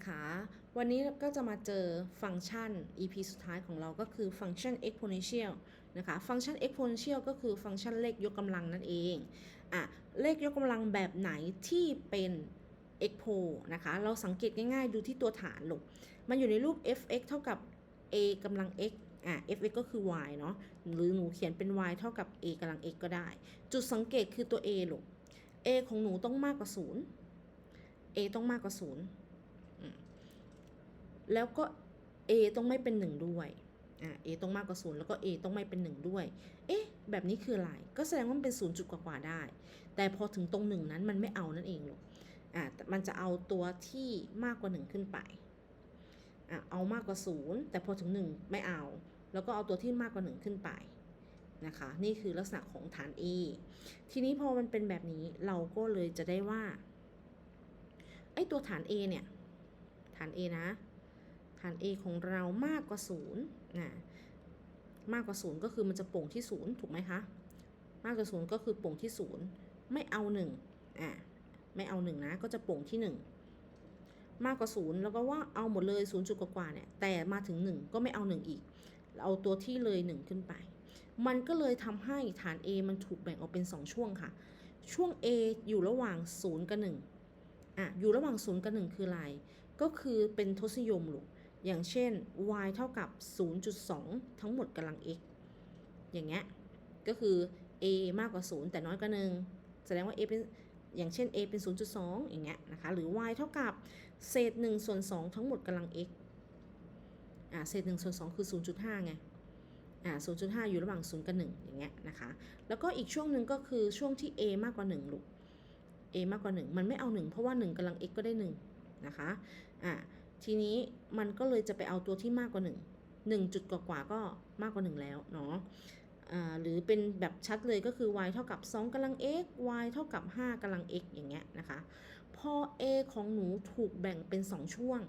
นะคะ วันนี้ก็จะมาเจอฟังก์ชัน EP สุดท้ายของเราก็คือฟังก์ชัน exponential นะคะ ฟังก์ชัน exponential ก็คือฟังก์ชันเลขยกกำลังนั่นเองอะเลขยกกำลังแบบไหนที่เป็น expo นะคะ เราสังเกตง่ายๆ ดูที่ตัวฐานลูกมันอยู่ในรูป fx เท่ากับ a กำลัง x อะ fx ก็คือ y เนาะหรือหนูเขียนเป็น y เท่ากับ a กำลัง x ก็ได้ จุดสังเกตคือตัว a ลูก a ของหนูต้องมากกว่า 0 a ต้องมากกว่า 0 แล้วก็ a ต้องไม่เป็น 1 ด้วยอ่า a ต้องมากกว่า0แล้วก็ a ต้องไม่เป็น 1 ด้วย เอ๊ะ แบบนี้คืออะไร ก็แสดงว่ามันเป็น0จุดกว่าๆได้ แต่พอถึงตรง1นั้นมันไม่เอานั่นเองหรอกอ่ามันจะเอาตัวที่มากกว่า 1 ขึ้นไปอะเอามากกว่า 0 แต่พอถึง 1 ไม่เอา แล้วก็เอาตัวที่มากกว่า 1 ขึ้นไปนะคะ นี่คือลักษณะของฐาน A ทีนี้พอมันเป็นแบบนี้เราก็เลยจะได้ว่าไอ้ตัวฐาน A เนี่ย ฐาน A นะ ฐาน A ของเรามากกว่า0นะมากกว่า 0 ก็คือมันจะโป่งที่ 0 ถูกไหมคะ มากกว่า 0 ก็คือโป่งที่ 0 ไม่เอา1อะไม่เอา 1 นะ ก็จะโป่งที่ 1 มากกว่า 0 แล้วก็ว่าเอาหมดเลย0จุดกว่าเนี่ย แต่มาถึง 1 ก็ไม่เอา 1 อีก เอาตัวที่เลย 1 ขึ้นไป มันก็เลยทำให้ฐาน A มันถูกแบ่งออกเป็น 2 ช่วงค่ะ ช่วง A อยู่ระหว่าง 0 กับ 1อะอยู่ระหว่าง 0 กับ 1 คืออะไร ก็คือเป็นทศนิยมลูก อย่างเช่น y เท่ากับ 0.2 ทั้งหมดกำลัง x อย่างเงี้ย ก็คือ a มากกว่า 0 แต่น้อยกว่า1แสดงว่า a เป็น อย่างเช่น a เป็น 0.2 อย่างเงี้ยนะคะ หรือ y เท่ากับเศษ1ส่วน2ทั้งหมดกำลัง x อ่า เศษ1ส่วน2คือ 0.5 ไง อ่า 0.5 อยู่ระหว่าง 0 กับ 1 อย่างเงี้ยนะคะ แล้วก็อีกช่วงหนึ่งก็คือช่วงที่ a มากกว่า 1 ลูก a มากกว่า 1 มันไม่เอา 1 เพราะว่า 1กำลัง x ก็ได้ 1 นะคะ อ่า ทีนี้มันก็เลยจะไปเอาตัวที่มากกว่า 1 1 จุดกว่าๆก็มากกว่า 1 แล้วเนาะหรือเป็นแบบชัดเลยก็คือ y เท่ากับ 2กำลัง x y เท่ากับ 5กำลัง x อย่างเงี้ยนะคะ พอ a ของหนูถูกแบ่งเป็น 2 ช่วง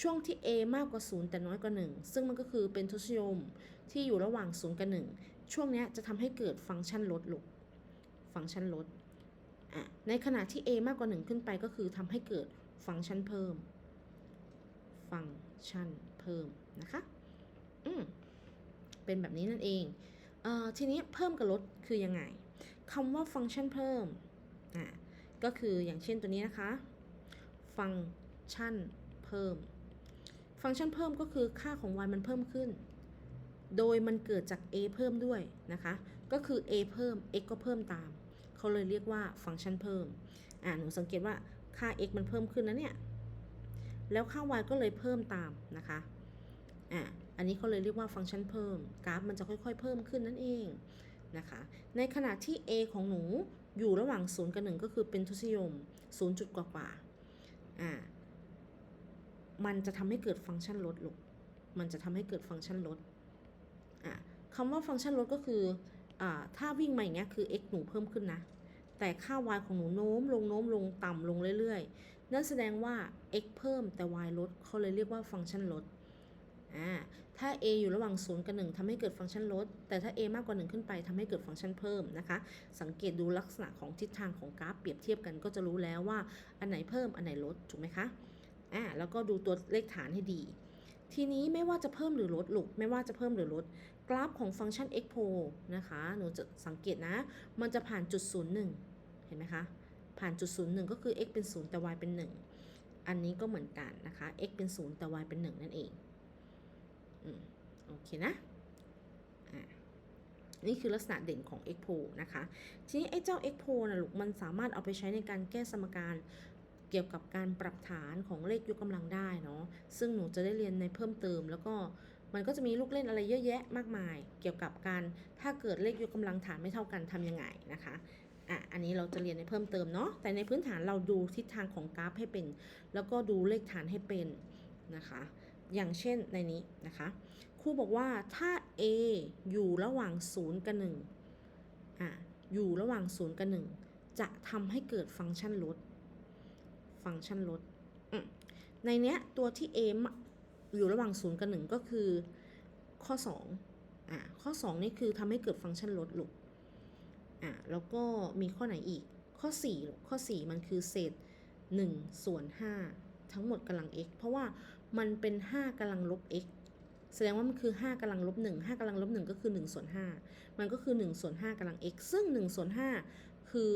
ช่วงที่ a มากกว่า 0 แต่น้อยกว่า 1 ซึ่งมันก็คือเป็นทศนิยมที่อยู่ระหว่าง 0 กับ 1 ช่วงนี้จะทำให้เกิดฟังก์ชันลดลงฟังก์ชันลด ในขณะที่ a มากกว่า 1 ขึ้นไปก็คือทำให้เกิดฟังก์ชันเพิ่ม ฟังก์ชันเพิ่มนะคะอืมเป็นแบบนี้นั่นเองเอ่อทีนี้เพิ่มกับลดคือยังไงคำว่าฟังก์ชันเพิ่มอะก็คืออย่างเช่นตัวนี้นะคะ ฟังก์ชันเพิ่ม ฟังก์ชันเพิ่มก็คือค่าของ y มันเพิ่มขึ้น โดยมันเกิดจาก a เพิ่มด้วยนะคะ ก็คือ a เพิ่ม x ก็เพิ่มตาม เขาเลยเรียกว่าฟังก์ชันเพิ่ม อ่าหนูสังเกตว่าค่า x มันเพิ่มขึ้นนะเนี่ย แล้วค่า y ก็เลยเพิ่มตามนะคะอ่าอันนี้เขาเลยเรียกว่าฟังก์ชันเพิ่ม กราฟมันจะค่อยๆ เพิ่มขึ้นนั่นเองนะคะ ในขณะที่ a ของหนูอยู่ระหว่าง 0 กับ 1 ก็คือเป็นทศนิยม 0 จุดกว่าๆอ่า มันจะทำให้เกิดฟังก์ชันลดลงมันจะทำให้เกิดฟังก์ชันลดอะคำว่าฟังก์ชันลดก็คืออ่าถ้าวิ่งมาอย่างเงี้ยคือ x หนูเพิ่มขึ้นนะ แต่ค่า y ของหนูโน้มลงโน้มลงต่ำลงเรื่อยๆ นั่นแสดงว่า x เพิ่มแต่ y ลดเขาเลยเรียกว่าฟังก์ชันลดอ่าถ้า a อยู่ระหว่าง 0 กับ 1ทำให้เกิดฟังก์ชันลด แต่ถ้า a มากกว่า 1 ขึ้นไปทำให้เกิดฟังก์ชันเพิ่มนะคะ สังเกตดูลักษณะของทิศทางของกราฟเปรียบเทียบกันก็จะรู้แล้วว่าอันไหนเพิ่มอันไหนลดถูกไหมคะอ่าแล้วก็ดูตัวเลขฐานให้ดี ทีนี้ไม่ว่าจะเพิ่มหรือลดลูกไม่ว่าจะเพิ่มหรือลด กราฟของฟังก์ชัน expo นะคะหนูจะสังเกตนะ มันจะผ่านจุด 01 เห็นไหมคะ ผ่านจุด01ก็คือ x เป็น0แต่ y เป็น1อันนี้ก็เหมือนกันนะคะ x เป็น0แต่ y เป็น1นั่นเองอืมโอเคนะอ่านี่คือลักษณะเด่นของ x p o นะคะ ทีนี้ไอ้เจ้า x p o นะลูกมันสามารถเอาไปใช้ในการแก้สมการเกี่ยวกับการปรับฐานของเลขยกกำลังได้เนาะ ซึ่งหนูจะได้เรียนในเพิ่มเติม แล้วก็มันก็จะมีลูกเล่นอะไรเยอะแยะมากมาย เกี่ยวกับการถ้าเกิดเลขยกกำลังฐานไม่เท่ากันทำยังไงนะคะ อะอันนี้เราจะเรียนในเพิ่มเติมเนาะแต่ในพื้นฐานเราดูทิศทางของกราฟให้เป็น แล้วก็ดูเลขฐานให้เป็นนะคะ อย่างเช่นในนี้นะคะครูบอกว่าถ้า a อยู่ระหว่าง 0 กับ1อะอยู่ระหว่าง 0 กับ 1 จะทำให้เกิดฟังก์ชันลด ฟังก์ชันลดในเนี้ยตัวที่ a อยู่ระหว่าง 0 กับ 1 ก็คือข้อ2อะข้อ 2 นี่คือทำให้เกิดฟังก์ชันลดลูก อะแล้วก็มีข้อไหนอีกข้อ 4 ข้อ 4 มันคือเศษ 1 ส่วน 5 ทั้งหมดกำลัง x เพราะว่ามันเป็น 5กำลังลบ x แสดงว่ามันคือ 5กำลังลบ1 5กำลังลบ1ก็คือ1ส่วน5มันก็คือ1ส่วน5กำลัง x ซึ่ง1ส่วน5คือ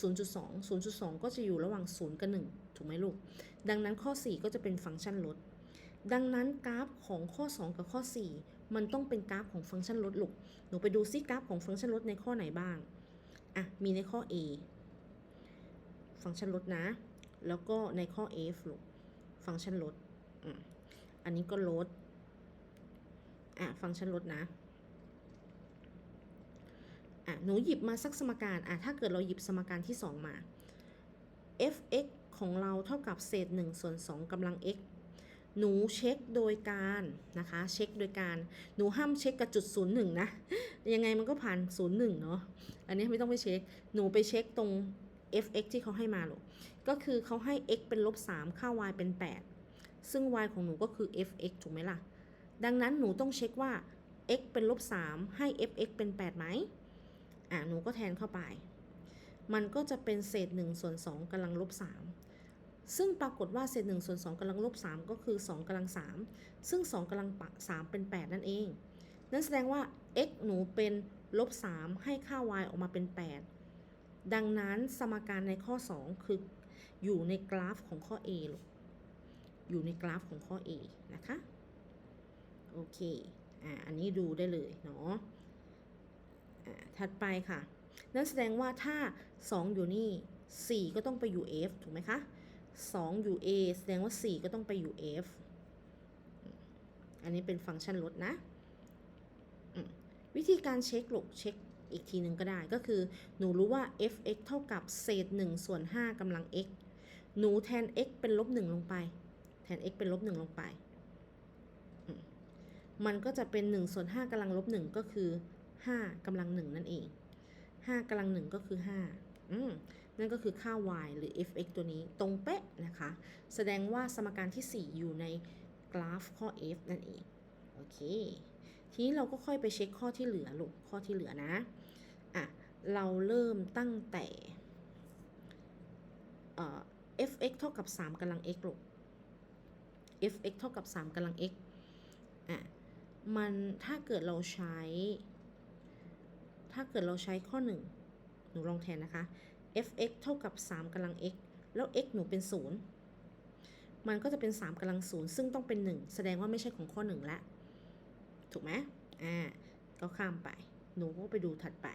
0.2 0.2 ก็จะอยู่ระหว่าง 0 กับ 1 ถูกไหมลูก ดังนั้นข้อ 4 ก็จะเป็นฟังก์ชันลด ดังนั้นกราฟของข้อ 2 กับข้อ 4 มันต้องเป็นกราฟของฟังก์ชันลดลูกหนูไปดูซิกราฟของฟังก์ชันลดในข้อไหนบ้างอะมีในข้อ a ฟังก์ชันลดนะ แล้วก็ในข้อ f ลูกฟังก์ชันลดอืมอันนี้ก็ลดอะฟังก์ชันลดนะอะหนูหยิบมาสักสมการอะถ้าเกิดเราหยิบสมการที่ 2 มา f(x) ของเราเท่ากับเศษ1ส่วน2กำลัง x หนูเช็คโดยการนะคะเช็คโดยการหนูห้ามเช็คกับจุด0 1นะยังไงมันก็ผ่าน0 1เนาะอันนี้ไม่ต้องไปเช็คหนูไปเช็คตรง f(x) ที่เขาให้มาหรอกก็คือเขาให้ x เป็นลบ3ค่า y เป็น 8 ซึ่ง y ของหนูก็คือ f(x) ถูกไหมล่ะ ดังนั้นหนูต้องเช็คว่า x เป็นลบ3ให้ f(x) เป็น8ไหมอะหนูก็แทนเข้าไป มันก็จะเป็นเศษ1ส่วน2กำลังลบ3 ซึ่งปรากฏว่าเศษ1ส่วน2กำลังลบ3ก็คือ 2กำลัง3ซึ่ง 2กำลัง3เป็น 8 นั่นเอง นั่นแสดงว่า x หนูเป็นลบ3ให้ค่า y ออกมาเป็น 8 ดังนั้นสมการในข้อ 2 คืออยู่ในกราฟของข้อ A ลูกอยู่ในกราฟของข้อ A นะคะ โอเค อ่า อันนี้ดูได้เลยเนาะ อ่า ถัดไปค่ะ นั่นแสดงว่าถ้า 2 อยู่นี่ 4 ก็ต้องไปอยู่ F ถูกไหมคะ 2อยู่ A แสดงว่า 4 ก็ต้องไปอยู่ F อันนี้เป็นฟังก์ชันลดนะ วิธีการเช็คหลกเช็คอีกทีหนึ่งก็ได้ก็คือ หนูรู้ว่า f(x) เท่ากับเศษ1ส่วน5กำลัง x หนูแทน x เป็นลบ1ลงไป แทน x เป็นลบ1ลงไปมมันก็จะเป็น1ส่วน5กำลังลบ1ก็คือ5กำลัง1นั่นเอง5กำลัง1ก็คือ5อืมนั่นก็คือค่า y หรือ f(x) ตัวนี้ตรงเป๊ะ นะคะ แสดงว่าสมการที่ 4 อยู่ในกราฟข้อ f นั่นเอง โอเค ทีนี้เราก็ค่อยไปเช็คข้อที่เหลือลูก ข้อที่เหลือนะ อะ เราเริ่มตั้งแต่ f(x) เท่ากับ 3กำลัง x ลูก f(x) เท่ากับ 3กำลัง x อะ มันถ้าเกิดเราใช้ ถ้าเกิดเราใช้ข้อ 1 หนูลองแทนนะคะ f(x) เท่ากับ 3กำลัง x แล้ว x หนูเป็น 0 มันก็จะเป็น 3กำลัง0ซึ่งต้องเป็น 1 แสดงว่าไม่ใช่ของข้อ1ล้วถูกไหมอ่าก็ข้ามไปหนูก็ไปดูถัดไป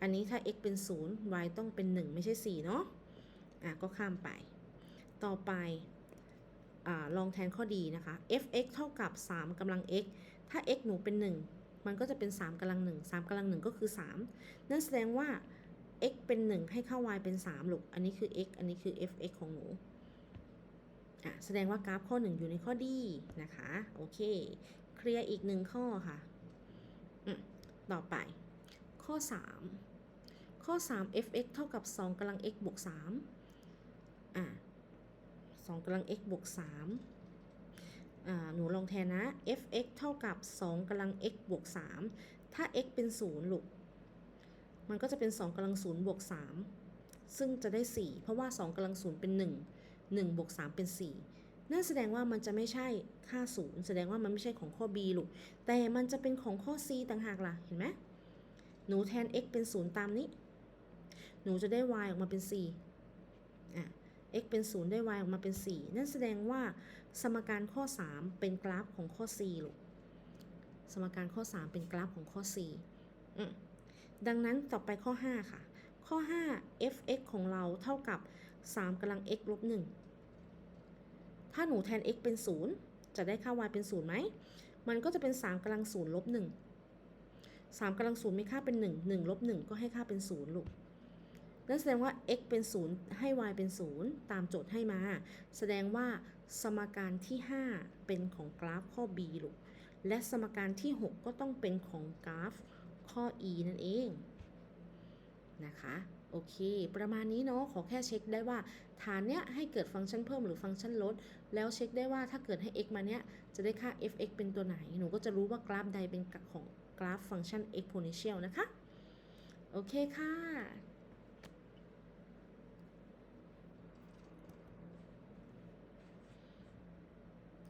อันนี้ถ้า x เป็น 0 y ต้องเป็น 1 ไม่ใช่ 4 เนาะอะก็ข้ามไป ต่อไปอ่าลองแทนข้อดีนะคะ f(x) เท่ากับ 3กำลัง x ถ้า x หนูเป็น 1 มันก็จะเป็น 3กำลัง 1 3กำลัง 1 ก็คือ 3 นั่นแสดงว่า x เป็น 1 ให้ค่า y เป็น 3ลูก อันนี้คือ x อันนี้คือ f(x) ของหนูอะแสดงว่ากราฟข้อ 1 อยู่ในข้อดีนะคะ โอเค เคลียร์อีกหนึ่งข้อค่ะอืมต่อไป ข้อ 3 ข้อ 3 f(x) เท่ากับ 2กำลัง x บวก 3อะ2กำลัง x บวก3อ่าหนูลองแทนนะ f(x) เท่ากับ 2กำลัง x บวก 3 ถ้า x เป็น 0ลูก มันก็จะเป็น 2กำลัง0บวก3ซึ่งจะได้ 4 เพราะว่า 2กำลัง0เป็น 1 1บวก3เป็น 4 นั่นแสดงว่ามันจะไม่ใช่ค่า 0 แสดงว่ามันไม่ใช่ของข้อ b ลูก แต่มันจะเป็นของข้อ c ต่างหากล่ะ เห็นไหมหนูแทน x เป็น 0 ตามนี้ หนูจะได้ y ออกมาเป็น 4 อะ x เป็น 0 ได้ y ออกมาเป็น 4 นั่นแสดงว่าสมการข้อ 3 เป็นกราฟของข้อ c ลูก สมการข้อ 3 เป็นกราฟของข้อ c อืม ดังนั้นต่อไปข้อ 5 ค่ะ ข้อ 5 f(x) ของเราเท่ากับ 3กำลัง x ลบ1ถ้าหนูแทน x เป็น 0 จะได้ค่า y เป็น 0ไหม มันก็จะเป็น 3กำลัง0ลบ1 3กำลัง0มีค่าเป็น 1 1ลบ1ก็ให้ค่าเป็น 0 ลูก นั่นแสดงว่า x เป็น 0 ให้ y เป็น 0 ตามโจทย์ให้มา แสดงว่าสมการที่ 5 เป็นของกราฟข้อ b ลูก และสมการที่ 6 ก็ต้องเป็นของกราฟ ข้อ e นั่นเองนะคะโอเค ประมาณนี้เนาะขอแค่เช็คได้ว่า ฐานเนี้ยให้เกิดฟังก์ชันเพิ่มหรือฟังก์ชันลด แล้วเช็คได้ว่าถ้าเกิดให้ x มาเนี้ยจะได้ค่า f(x) เป็นตัวไหน หนูก็จะรู้ว่ากราฟใดเป็นของกราฟฟังก์ชัน exponential นะคะ โอเคค่ะ